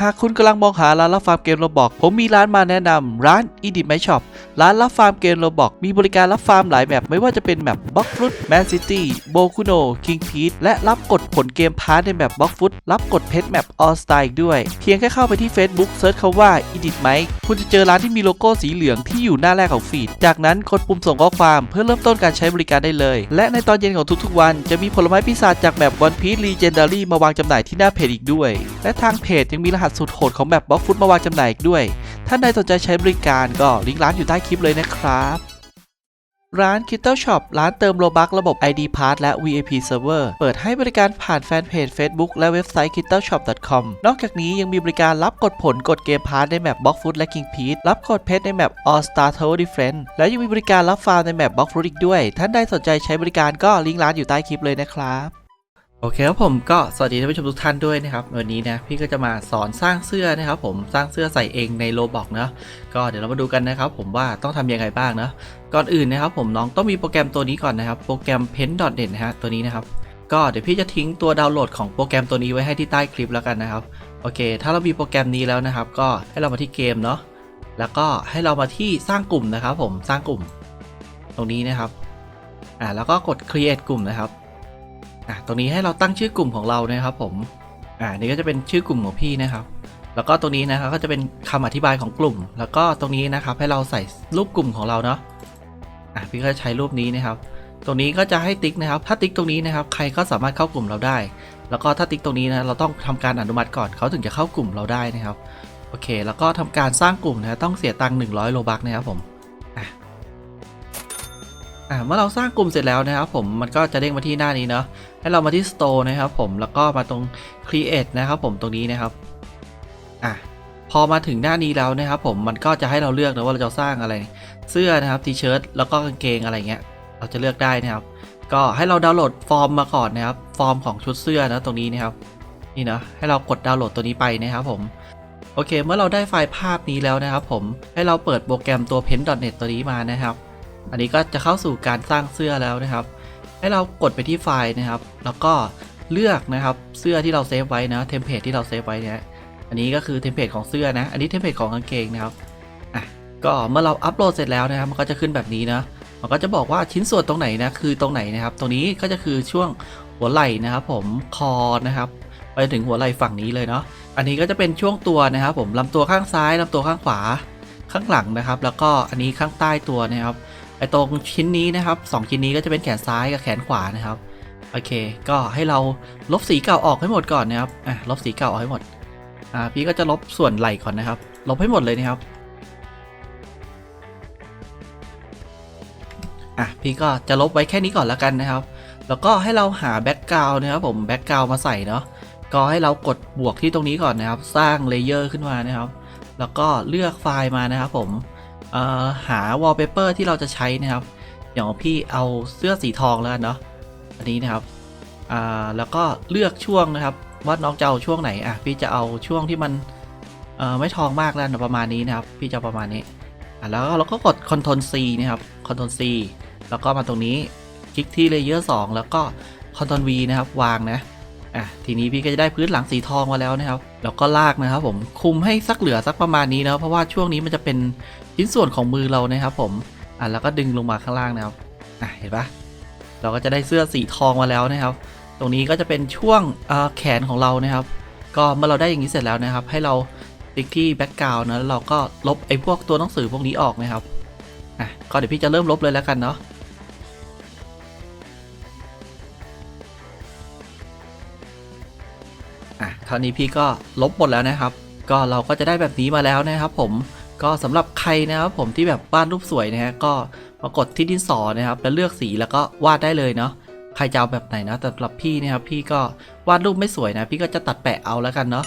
หากคุณกำลังมองหาร้านรับฟาร์มเกมโรบอกผมมีร้านมาแนะนำร้าน e d i t My Shop ร้านรับฟาร์มเกมโรบอกมีบริการรับฟาร์มหลายแบบ ไม่ว่าจะเป็นแบบบล็อกฟุตแมนซิตี้โบคุโนคิงพีทและรับกดผลเกมพาร์ทในแบบบล็อกฟุตรับกดเพชรแมปออสไตล์ด้วย เพียงแค่เข้าไปที่ Facebook เซิร์ชคาว่า e d i t My คุณจะเจอร้านที่มีโลโก้สีเหลืองที่อยู่หน้าแรกของฟีด จากนั้นกดปุ่มส่งข้อความเพื่อเริ่มต้นการใช้บริการได้เลย และในตอนเย็นของทุกๆ วันจะมีผลไม้พิศาจจากแบบวันพีซลีเจนดารี่มาวางจำหน่ายที่หน้าเพจอีกด้วย และทางเพจยังมีรหัสสุดโหดของแบบบล็อกฟุตมาวางจำหน่ายอีกด้วย ท่านใดสนใจใช้บริการก็ลิงก์ร้านอยู่ใต้คลิปเลยนะครับ ร้าน k i t t l Shop ร้านเติมโลบักระบบ ID Pass และ VIP Server เปิดให้บริการผ่านแฟนเพจ Facebook และเว็บไซต์ k i t t l Shop com นอกจากนี้ยังมีบริการรับกดผลกดเกมพาร์ทในแมป Block Foot และ King p e t รับกดเพชรในแมป All Star Tower Defense และยังมีบริการรับฟาร์มในแมป Block Foot อีกด้วย ท่านใดสนใจใช้บริการก็ลิงก์ร้านอยู่ใต้คลิปเลยนะครับ โอเคครับผมก็สวัสดีท่านผู้ชมทุกท่านด้วยนะครับ วันนี้นะพี่ก็จะมาสอนสร้างเสื้อนะครับผมสร้างเสื้อใส่เองในโลบอกเนาะก็เดี๋ยวเรามาดูกันนะครับผมว่าต้องทำยังไงบ้างเนาะก่อนอื่นนะครับผมน้องต้องมีโปรแกรมตัวนี้ก่อนนะครับ โปรแกรม Pen.net นะฮะตัวนี้นะครับ ก็เดี๋ยวพี่จะทิ้งตัวดาวน์โหลดของโปรแกรมตัวนี้ไว้ให้ที่ใต้คลิปแล้วกันนะครับโอเค ถ้าเรามีโปรแกรมนี้แล้วนะครับ ก็ให้เรามาที่เกมเนาะแล้วก็ให้เรามาที่สร้างกลุ่มนะครับผมสร้างกลุ่ม ตรงนี้นะครับอ่าแล้วก็กด create กลุ่มนะครับ อะตรงนี้ให้เราตั้งชื่อกลุ่มของเรานะครับผมอ่านี่ก็จะเป็นชื่อกลุ่มของพี่นะครับ แล้วก็ตรงนี้นะครับก็จะเป็นคำอธิบายของกลุ่ม แล้วก็ตรงนี้นะครับให้เราใส่รูปกลุ่มของเราเนาะอะพี่ก็ใช้รูปนี้นะครับ ตรงนี้ก็จะให้ติ๊กนะครับ ถ้าติ๊กตรงนี้นะครับ ใครก็สามารถเข้ากลุ่มเราได้ แล้วก็ถ้าติ๊กตรงนี้นะเราต้องทำการอนุมัติก่อนเขาถึงจะเข้ากลุ่มเราได้นะครับโอเค แล้วก็ทำการสร้างกลุ่มนะต้องเสียตังค์100โลบักนะครับผมอะ อ่าเมื่อเราสร้างกลุ่มเสร็จแล้วนะครับผมมันก็จะเด้งมาที่หน้านี้เนาะให้เรามาที่ Store นะครับผมแล้วก็มาตรง Create นะครับผมตรงนี้นะครับอะพอมาถึงหน้านี้แล้วนะครับผมมันก็จะให้เราเลือกนะว่าเราจะสร้างอะไร เสื้อนะครับทีเชิ้ตแล้วก็กางเกงอะไรเงี้ย เราจะเลือกได้นะครับ ก็ให้เราดาวน์โหลดฟอร์มมาก่อนนะครับ ฟอร์มของชุดเสื้อนะตรงนี้นะครับนี่นะให้เรากดดาวน์โหลดตัวนี้ไปนะครับผมโอเค เมื่อเราได้ไฟล์ภาพนี้แล้วนะครับผมให้เราเปิดโปรแกรมตัว pen.net ตัวนี้มานะครับ อันนี้ก็จะเข้าสู่การสร้างเสื้อแล้วนะครับ ให้เรากดไปที่ไฟล์นะครับ แล้วก็เลือกนะครับเสื้อที่เราเซฟไว้นะเทมเพลตที่เราเซฟไว้เนี่ยอันนี้ก็คือเทมเพลตของเสื้อนะ อันนี้เทมเพลตของกางเกงนะครับอะก็เมื่อเราอัปโหลดเสร็จแล้วนะครับ มันก็จะขึ้นแบบนี้นะมันก็จะบอกว่าชิ้นส่วนตรงไหนนะคือตรงไหนนะครับ ตรงนี้ก็จะคือช่วงหัวไหล่นะครับผมคอนะครับไปถึงหัวไหล่ฝั่งนี้เลยเนาะอันนี้ก็จะเป็นช่วงตัวนะครับ ผมลำตัวข้างซ้ายลำตัวข้างขวาข้างหลังนะครับ แล้วก็อันนี้ข้างใต้ตัวนะครับ อตรงชิ้นนี้นะครับสองชิ้นนี้ก็จะเป็นแขนซ้ายกับแขนขวานะครับ โอเค ก็ให้เราลบสีเก่าออกให้หมดก่อนนะครับ อะ ลบสีเก่าออกให้หมด อ่า พี่ก็จะลบส่วนไหล่ก่อนนะครับ ลบให้หมดเลยนะครับ อะ พี่ก็จะลบไว้แค่นี้ก่อนแล้วกันนะครับ แล้วก็ให้เราหาแบ็กกราวน์นะครับผม แบ็กกราวน์มาใส่เนาะ ก็ให้เรากดบวกที่ตรงนี้ก่อนนะครับ สร้างเลเยอร์ขึ้นมานะครับ แล้วก็เลือกไฟล์มานะครับผม หาวอลเปเปอร์ที่เราจะใช้นะครับอย่างพี่เอาเสื้อสีทองแล้วกันเนาะอันนี้นะครับแล้วก็เลือกช่วงนะครับ ว่าน้องจะเอาช่วงไหนอะพี่จะเอาช่วงที่มันไม่ทองมากแล้วนะประมาณนี้นะครับ พี่จะประมาณนี้อะแล้วเราก็กด Ctrl C นะครับ Ctrl C แล้วก็มาตรงนี้คลิกที่ Layer 2แล้วก็ Ctrl V นะครับ วางนะ อะทีนี้พี่ก็จะได้พื้นหลังสีทองมาแล้วนะครับ แล้วก็ลากนะครับผมคุมให้สักเหลือสักประมาณนี้นะเพราะว่าช่วงนี้มันจะเป็นชิ้นส่วนของมือเรานะครับผมอะแล้วก็ดึงลงมาข้างล่างนะครับอะเห็นปะเราก็จะได้เสื้อสีทองมาแล้วนะครับ ตรงนี้ก็จะเป็นช่วงแขนของเรานะครับ ก็เมื่อเราได้อย่างนี้เสร็จแล้วนะครับ ให้เราติ๊กที่แบ็กกราวน์นะแล้วเราก็ลบไอ้พวกตัวหนังสือพวกนี้ออกนะครับอะก็เดี๋ยวพี่จะเริ่มลบเลยแล้วกันเนาะ อะคราวนี้พี่ก็ลบหมดแล้วนะครับ ก็เราก็จะได้แบบนี้มาแล้วนะครับผมก็สำหรับใครนะครับผมที่แบบวาดรูปสวยนะฮะก็มากดที่ดินสอนะครับ แล้วเลือกสีแล้วก็วาดได้เลยเนาะใครจะเอาแบบไหนนะแต่สำหรับพี่นะครับพี่ก็วาดรูปไม่สวยนะ พี่ก็จะตัดแปะเอาแล้วกันเนาะ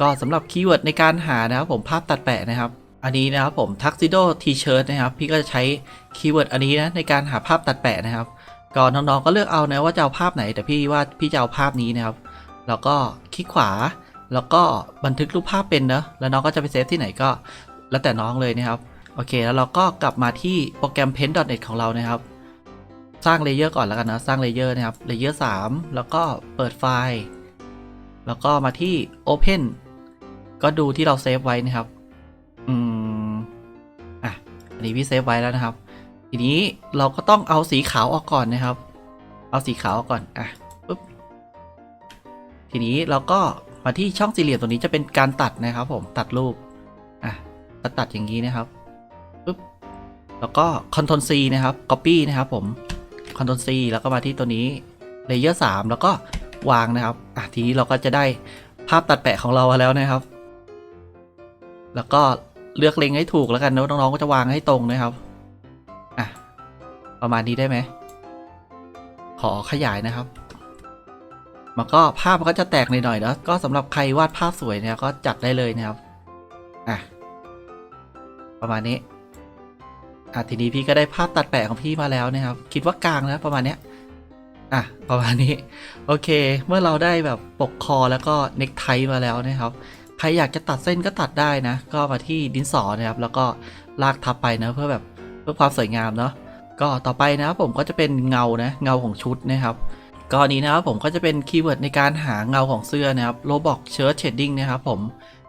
ก็สำหรับคีย์เวิร์ดในการหานะครับผมภาพตัดแปะนะครับ อันนี้นะครับผม tuxedo t-shirt นะครับ พี่ก็จะใช้คีย์เวิร์ดอันนี้นะในการหาภาพตัดแปะนะครับก็น้องๆก็เลือกเอานะว่าจะเอาภาพไหน แต่พี่ว่าพี่จะเอาภาพนี้นะครับ แล้วก็ คลิกขวา แล้วก็บันทึกรูปภาพเป็นเนอะแล้วน้องก็จะไปเซฟที่ไหนก็ แล้วแต่น้องเลยนะครับ โอเค แล้วเราก็กลับมาที่โปรแกรม paint.net ของเรานะครับ สร้างเลเยอร์ก่อนแล้วกันนะ สร้างเลเยอร์นะครับ เลเยอร์3แล้วก็เปิดไฟล์ แล้วก็มาที่ Open ก็ดูที่เราเซฟไว้นะครับ อืม อะ อันนี้พี่เซฟไว้แล้วนะครับ ทีนี้เราก็ต้องเอาสีขาวออกก่อนนะครับ เอาสีขาวออกก่อน อะ ทีนี้เราก็มาที่ช่องสี่เหลี่ยมตรงนี้จะเป็นการตัดนะครับ ผมตัดรูปอะตัดตัดอย่างนี้นะครับปุ๊บแล้วก็ Ctrl C นะครับ Copy นะครับผม Ctrl C แล้วก็มาที่ตัวนี้ Layer 3 แล้วก็วางนะครับอะทีนี้เราก็จะได้ภาพตัดแปะของเราแล้วนะครับ แล้วก็เลือกเล็งให้ถูกแล้วกันเนอะน้องๆก็จะวางให้ตรงนะครับอะประมาณนี้ได้ไหม ขอขยายนะครับ มันก็ภาพมันก็จะแตกหน่อยๆนะก็สำหรับใครวาดภาพสวยเนี่ยก็จัดได้เลยนะครับอะประมาณนี้อะทีนี้พี่ก็ได้ภาพตัดแปะของพี่มาแล้วนะครับ คิดว่ากลางนะประมาณเนี้ยอะประมาณนี้ โอเค เมื่อเราได้แบบปกคอแล้วก็เน็กไทมาแล้วนะครับ ใครอยากจะตัดเส้นก็ตัดได้นะ ก็มาที่ดินสอนะครับ แล้วก็ลากทับไปนะเพื่อแบบเพื่อความสวยงามเนาะก็ต่อไปนะครับผมก็จะเป็นเงานะเงาของชุดนะครับ ก็อันนี้นะครับผมก็จะเป็นคีย์เวิร์ดในการหาเงาของเสื้อนะครับโลบอกเชิร์ตเชดดิ้งนะครับผม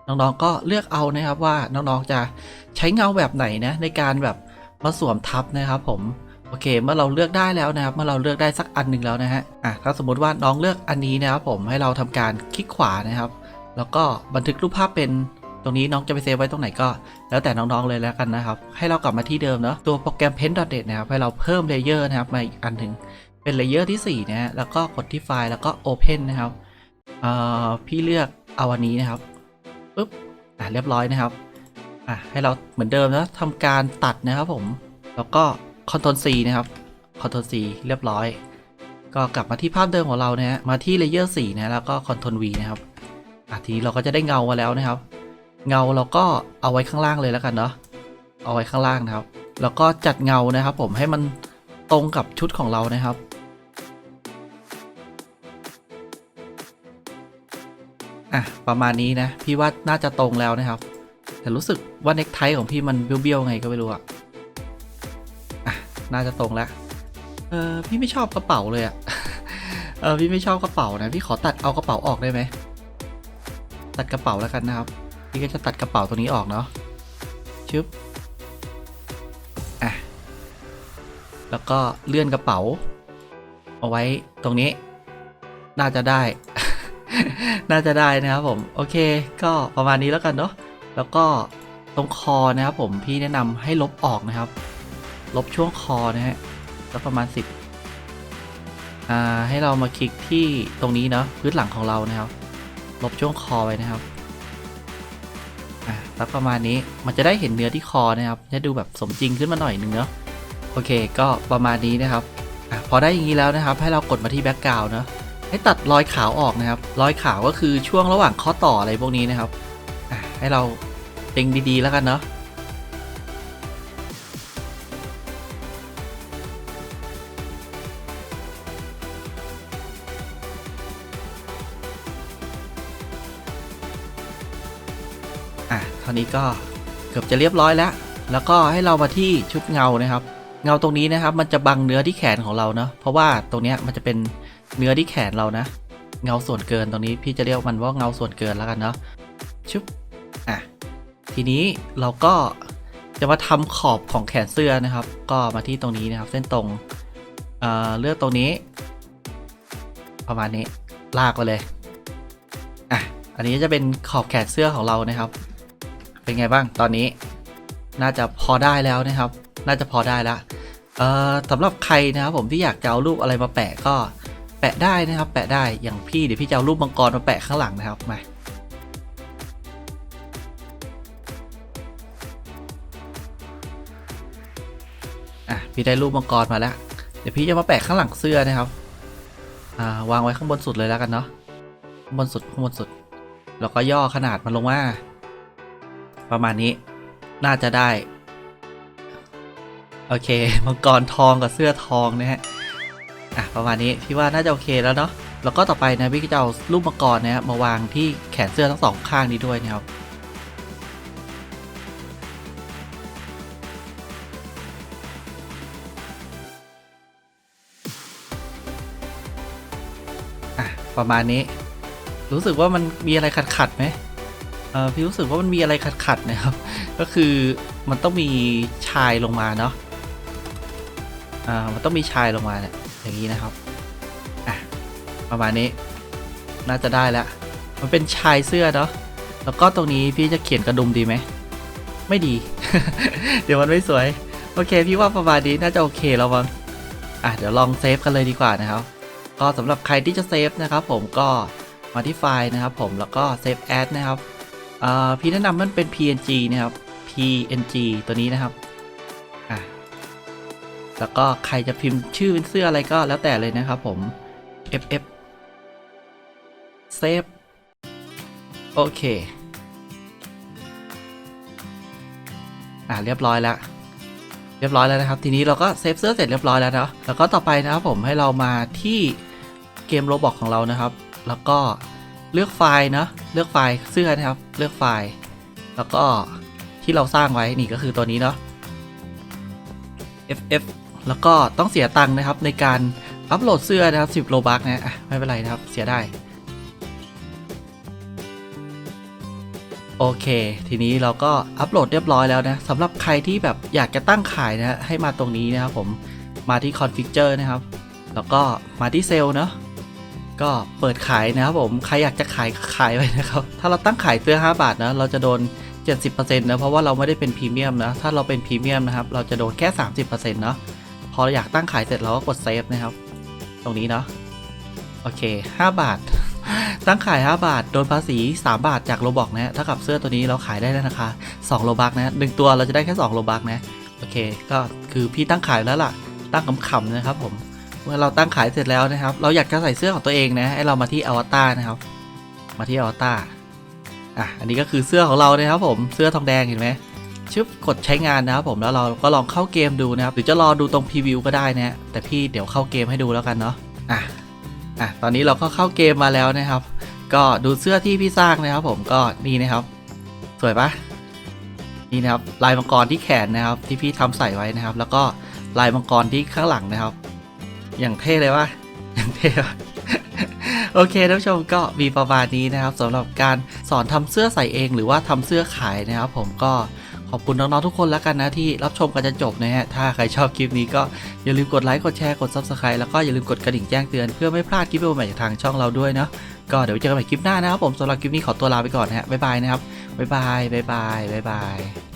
น้องๆก็เลือกเอานะครับว่าน้องๆจะใช้เงาแบบไหนนะในการแบบมาสวมทับนะครับผมโอเค เมื่อเราเลือกได้แล้วนะครับ เมื่อเราเลือกได้สักอันหนึ่งแล้วนะฮะอะถ้าสมมติว่าน้องเลือกอันนี้นะครับผมให้เราทำการคลิกขวานะครับ แล้วก็บันทึกรูปภาพเป็นตรงนี้น้องจะไปเซฟไว้ตรงไหนก็ แล้วแต่น้องๆเลยแล้วกันนะครับ ให้เรากลับมาที่เดิมเนาะตัวโปรแกรม Paint.net นะครับให้เราเพิ่มเลเยอร์นะครับมาอีกอันหนึ่ง เป็นเลเยอร์ที่ 4 นะฮะ แล้วก็กดที่ไฟล์แล้วก็ Open นะครับเอ่อพี่เลือกเอาอันนี้นะครับปุ๊บอะเรียบร้อยนะครับอะให้เราเหมือนเดิมนะทำการตัดนะครับผม แล้วก็ Ctrl C นะครับ Ctrl C เรียบร้อย ก็กลับมาที่ภาพเดิมของเรานะฮะมาที่ Layer 4นะแล้วก็ Ctrl V นะครับอะทีนี้เราก็จะได้เงามาแล้วนะครับ เงาเราก็เอาไว้ข้างล่างเลยแล้วกันเนาะเอาไว้ข้างล่างนะครับ แล้วก็จัดเงานะครับ ผมให้มันตรงกับชุดของเรานะครับ อะประมาณนี้นะ พี่ว่าน่าจะตรงแล้วนะครับ แต่รู้สึกว่าเน็กไทของพี่มันเบี้ยวๆไงก็ไม่รู้อะอะน่าจะตรงแล้วเออพี่ไม่ชอบกระเป๋าเลยอะเออพี่ไม่ชอบกระเป๋านะพี่ขอตัดเอากระเป๋าออกได้ไหมตัดกระเป๋าแล้วกันนะครับ พี่ก็จะตัดกระเป๋าตัวนี้ออกเนาะชึบอะแล้วก็เลื่อนกระเป๋า เอาไว้ตรงนี้ น่าจะได้ น่าจะได้นะครับผม โอเค ก็ประมาณนี้แล้วกันเนาะแล้วก็ตรงคอนะครับผมพี่แนะนำให้ลบออกนะครับ ลบช่วงคอนะฮะแล้วประมาณ 10อ่าให้เรามาคลิกที่ตรงนี้เนาะพื้นหลังของเรานะครับ ลบช่วงคอไว้นะครับอะแล้วประมาณนี้มันจะได้เห็นเนื้อที่คอนะครับจะดูแบบสมจริงขึ้นมาหน่อยนึงเนาะโอเค ก็ประมาณนี้นะครับอพอได้อย่างนี้แล้วนะครับ ให้เรากดมาที่แบ็กกราวน์เนาะ ให้ตัดรอยขาวออกนะครับ รอยขาวก็คือช่วงระหว่างข้อต่ออะไรพวกนี้นะครับให้เราเต็งดีๆแล้วกันเนาะอะเท่านี้ก็เกือบจะเรียบร้อยแล้ว แล้วก็ให้เรามาที่ชุดเงานะครับ เงาตรงนี้นะครับ มันจะบังเนื้อที่แขนของเราเนาะเพราะว่าตรงเนี้ยมันจะเป็น เนื้อที่แขนเรานะ เงาส่วนเกินตรงนี้พี่จะเรียกมันว่าเงาส่วนเกินแล้วกันเนาะชุบอะทีนี้เราก็จะมาทำขอบของแขนเสื้อนะครับ ก็มาที่ตรงนี้นะครับ เส้นตรงเอ่อเลือกตรงนี้ ประมาณนี้ลากไปเลยอะอันนี้จะเป็นขอบแขนเสื้อของเรานะครับ เป็นไงบ้างตอนนี้ น่าจะพอได้แล้วนะครับ น่าจะพอได้ละเอ่อสำหรับใครนะครับผมที่อยากจะเอารูปอะไรมาแปะก็ แปะได้นะครับ แปะได้อย่างพี่เดี๋ยวพี่จะเอารูปมังกรมาแปะข้างหลังนะครับมาอะพี่ได้รูปมังกรมาแล้ว เดี๋ยวพี่จะมาแปะข้างหลังเสื้อนะครับอ่าวางไว้ข้างบนสุดเลยแล้วกันเนาะข้างบนสุดข้างบนสุด แล้วก็ย่อขนาดมันลงมาประมาณนี้น่าจะได้ โอเคมังกรทองกับเสื้อทองนะฮะ อะประมาณนี้พี่ว่าน่าจะโอเคแล้วเนาะแล้วก็ต่อไปนะพี่ก็จะเอารูปมังกรนะฮะมาวางที่แขนเสื้อทั้งสองข้างนี้ด้วยนะครับอะประมาณนี้ รู้สึกว่ามันมีอะไรขัดขัดไหมเออพี่รู้สึกว่ามันมีอะไรขัดขัดนะครับ ก็คือมันต้องมีชายลงมาเนาะอ่ามันต้องมีชายลงมาเนี่ย อย่างนี้นะครับอะประมาณนี้น่าจะได้แล้ว มันเป็นชายเสื้อเนาะแล้วก็ตรงนี้พี่จะเขียนกระดุมดีไหมไม่ดี เดี๋ยวมันไม่สวย โอเค พี่ว่าประมาณนี้น่าจะโอเคแล้วมั้งอะเดี๋ยวลองเซฟกันเลยดีกว่านะครับ ก็สำหรับใครที่จะเซฟนะครับ ผมก็มาที่ไฟล์นะครับ ผมแล้วก็เซฟแอดนะครับพี่แนะนำมันเป็น png นะครับ png ตัวนี้นะครับ แล้วก็ใครจะพิมพ์ชื่อเป็นเสื้ออะไรก็แล้วแต่เลยนะครับผม ff เซฟโอเค อะเรียบร้อยแล้ว เรียบร้อยแล้วนะครับ ทีนี้เราก็เซฟเสื้อเสร็จเรียบร้อยแล้วเนาะแล้วก็ต่อไปนะครับผมให้เรามาที่เกมโรบอกของเรานะครับ แล้วก็เลือกไฟล์เนาะเลือกไฟล์เสื้อนะครับ เลือกไฟล์ แล้วก็ที่เราสร้างไว้นี่ก็คือตัวนี้เนาะ ff แล้วก็ต้องเสียตังค์นะครับในการอัปโหลดเสื้อนะครับ10โลบักนะอะไม่เป็นไรนะครับเสียได้ โอเค ทีนี้เราก็อัปโหลดเรียบร้อยแล้วนะสำหรับใครที่แบบอยากจะตั้งขายนะให้มาตรงนี้นะครับผมมาที่ configure นะครับ แล้วก็มาที่เซลล์เนาะก็เปิดขายนะครับผม ใครอยากจะขายขายไว้นะครับ ถ้าเราตั้งขายเสื้อ 5 บาทนะเราจะโดน 70%นะเพราะว่าเราไม่ได้เป็นพรีเมียมนะ ถ้าเราเป็นพรีเมียมนะครับ เราจะโดนแค่ 30%เนาะ พอเราอยากตั้งขายเสร็จเราก็กดเซฟนะครับ ตรงนี้เนาะโอเค 5 บาท ตั้งขาย 5 บาท โดนภาษี 3 บาทจากโลบอกนะฮะเท่ากับเสื้อตัวนี้เราขายได้แล้วนะคะ2โลบักนะหนึ่งตัวเราจะได้แค่ 2 โลบักนะ โอเค ก็คือพี่ตั้งขายแล้วล่ะ ตั้งขำๆนะครับผม เมื่อเราตั้งขายเสร็จแล้วนะครับ เราอยากจะใส่เสื้อของตัวเองนะ ให้เรามาที่อวตารนะครับ มาที่อวตารอะ อันนี้ก็คือเสื้อของเรานะครับผม เสื้อทองแดงเห็นไหม ชึบกดใช้งานนะครับผมแล้วเราก็ลองเข้าเกมดูนะครับหรือจะรอดูตรงพรีวิวก็ได้นะฮะแต่พี่เดี๋ยวเข้าเกมให้ดูแล้วกันเนาะอะอะตอนนี้เราก็เข้าเกมมาแล้วนะครับ ก็ดูเสื้อที่พี่สร้างนะครับ ผมก็นี่นะครับ สวยปะนี่นะครับลายมังกรที่แขนนะครับ ที่พี่ทำใส่ไว้นะครับ แล้วก็ลายมังกรที่ข้างหลังนะครับ อย่างเท่เลยวะอย่างเท่วะโอเคท่านผู้ชมก็มีประมาณนี้นะครับสำหรับการสอนทำเสื้อใส่เอง หรือว่าทำเสื้อขายนะครับ ผมก็ ขอบคุณน้องๆทุกคนแล้วกันนะที่รับชมกันจนจบนะฮะ ถ้าใครชอบคลิปนี้ก็อย่าลืมกดไลค์กดแชร์กด subscribe แล้วก็อย่าลืมกดกระดิ่งแจ้งเตือนเพื่อไม่พลาดคลิปใหม่ๆจากทางช่องเราด้วยเนาะก็เดี๋ยวเจอกันใหม่คลิปหน้านะครับผมสำหรับคลิปนี้ขอตัวลาไปก่อนนะฮะบ๊ายบายนะครับบ๊ายบายบ๊ายบายบ๊ายบาย